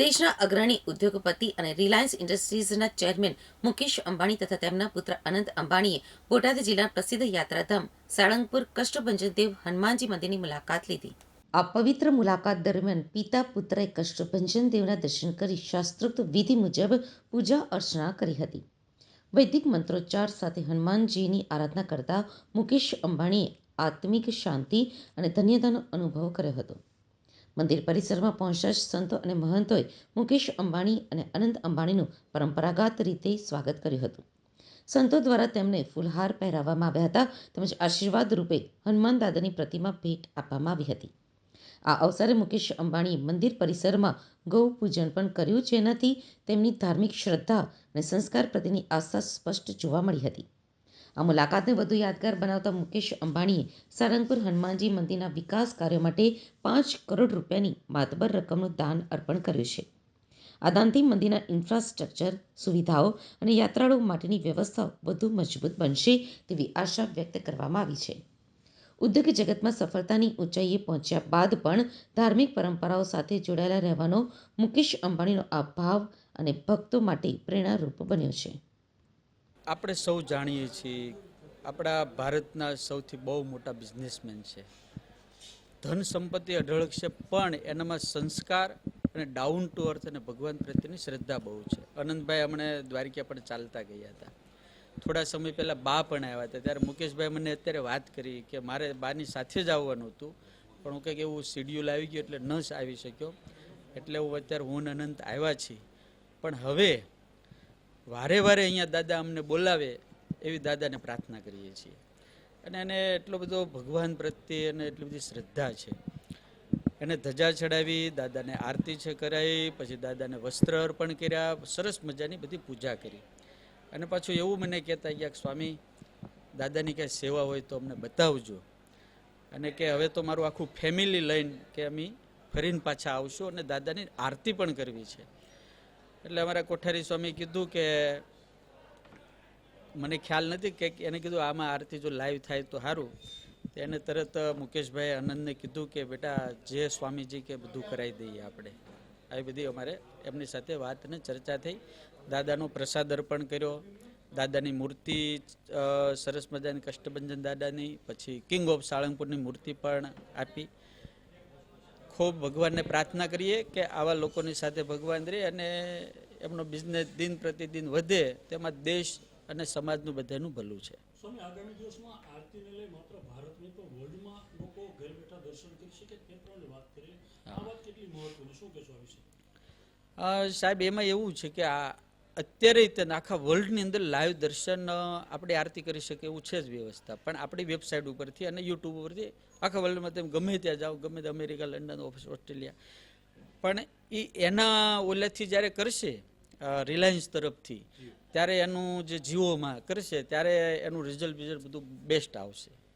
દેશના અગ્રણી ઉદ્યોગપતિ અને રિલાયન્સ ઇન્ડસ્ટ્રીઝના ચેરમેન મુકેશ અંબાણી તથા તેમના પુત્ર અનંત અંબાણીએ બોટાદ જિલ્લા પ્રસિદ્ધ યાત્રાધામ સાળંગપુર કષ્ટભંજન દેવ હનુમાનજી મંદિરની મુલાકાત લીધી. આ પવિત્ર મુલાકાત દરમિયાન પિતા પુત્રએ કષ્ટભંજન દેવના દર્શન કરી શાસ્ત્રોક્ત વિધિ મુજબ પૂજા અર્ચના કરી હતી. વૈદિક મંત્રોચ્ચાર સાથે હનુમાનજીની આરાધના કરતા મુકેશ અંબાણીએ આત્મિક શાંતિ અને ધન્યતાનો અનુભવ કર્યો હતો. મંદિર પરિસરમાં પહોંચતા જ સંતો અને મહંતોએ મુકેશ અંબાણી અને અનંત અંબાણીનું પરંપરાગત રીતે સ્વાગત કર્યું હતું. સંતો દ્વારા તેમને ફૂલહાર પહેરાવવામાં આવ્યા હતા, તેમજ આશીર્વાદ રૂપે હનુમાન દાદાની પ્રતિમા ભેટ આપવામાં આવી હતી. આ અવસરે મુકેશ અંબાણીએ મંદિર પરિસરમાં ગૌ પૂજન પણ કર્યું, જેનાથી તેમની ધાર્મિક શ્રદ્ધા અને સંસ્કાર પ્રત્યેની આસ્થા સ્પષ્ટ જોવા મળી હતી. આ મુલાકાતને વધુ યાદગાર બનાવતા મુકેશ અંબાણીએ સારંગપુર હનુમાનજી મંદિરના વિકાસ કાર્યો માટે પાંચ કરોડ રૂપિયાની માતબર રકમનું દાન અર્પણ કર્યું છે. આ દાનથી મંદિરના ઇન્ફ્રાસ્ટ્રક્ચર, સુવિધાઓ અને યાત્રાળુઓ માટેની વ્યવસ્થાઓ વધુ મજબૂત બનશે તેવી આશા વ્યક્ત કરવામાં આવી છે. ઉદ્યોગ જગતમાં સફળતાની ઊંચાઈએ પહોંચ્યા બાદ પણ ધાર્મિક પરંપરાઓ સાથે જોડાયેલા રહેવાનો મુકેશ અંબાણીનો આ ભાવ અને ભક્તો માટે પ્રેરણારૂપ બન્યો છે. આપણે સૌ જાણીએ છીએ, આપણા ભારતના સૌથી બહુ મોટા બિઝનેસમેન છે. ધન સંપત્તિ અઢળક છે, પણ એનામાં સંસ્કાર અને ડાઉન ટુ અર્થ અને ભગવાન પ્રત્યેની શ્રદ્ધા બહુ છે. અનંતભાઈ હમણે દ્વારિકા પણ ચાલતા ગયા હતા. થોડા સમય પહેલાં બા પણ આવ્યા હતા. ત્યારે મુકેશભાઈ મને અત્યારે વાત કરી કે મારે બાની સાથે જ આવવાનું હતું, પણ હું કંઈક એવું શિડ્યુલ આવી ગયું એટલે ન આવી શક્યો. એટલે હું અત્યારે હું અનંત આવ્યા છીએ. પણ હવે વારે વારે અહીંયા દાદા અમને બોલાવે એવી દાદાને પ્રાર્થના કરીએ છીએ. અને એને એટલો બધો ભગવાન પ્રત્યે અને એટલી બધી શ્રદ્ધા છે. એને ધજા ચડાવી, દાદાને આરતી છે કરાવી, પછી દાદાને વસ્ત્ર અર્પણ કર્યા, સરસ મજાની બધી પૂજા કરી. અને પાછું એવું મને કહેતા ગયા કે સ્વામી, દાદાની ક્યાંય સેવા હોય તો અમને બતાવજો. અને કે હવે તો મારું આખું ફેમિલી લઈને કે અમે ફરીને પાછા આવશું અને દાદાની આરતી પણ કરવી છે. એટલે અમારા કોઠારી સ્વામી કીધું કે, મને ખ્યાલ નથી કે એને કીધું, આમાં આરતી જો લાઈવ થાય તો સારું એને તરત મુકેશભાઈ આનંદને કીધું કે, બેટા, જે સ્વામીજી કે બધું કરાવી દઈએ આપણે. આવી બધી અમારે એમની સાથે વાત અને ચર્ચા થઈ. દાદાનો પ્રસાદ અર્પણ કર્યો. દાદાની મૂર્તિ સરસ મજાની કષ્ટભંજન દાદાની, પછી કિંગ ઓફ સાળંગપુરની મૂર્તિ પણ આપી. ખૂબ ભગવાનને પ્રાર્થના કરીએ કે આવા લોકોની સાથે ભગવાન રહે અને એમનો બિઝનેસ દિન પ્રતિદિન વધે તેમાં દેશ અને સમાજનું બધાનું ભલું છે. સાહેબ એમાં એવું છે કે આ અત્યારે તે આખા વર્લ્ડની અંદર લાઈવ દર્શન આપણે આરતી કરી શકીએ એવું છે જ વ્યવસ્થા. પણ આપણી વેબસાઇટ ઉપરથી અને યુટ્યુબ ઉપરથી આખા વર્લ્ડમાં તમે ગમે ત્યાં જાઓ ગમે તે અમેરિકા લંડન ઓફિસ ઓસ્ટ્રેલિયા. પણ એ એના ઓલાથી જ્યારે કરશે રિલાયન્સ તરફથી ત્યારે એનું જે જીઓમાં કરશે ત્યારે એનું રિઝલ્ટ બિઝલ્ટ બધું બેસ્ટ આવશે.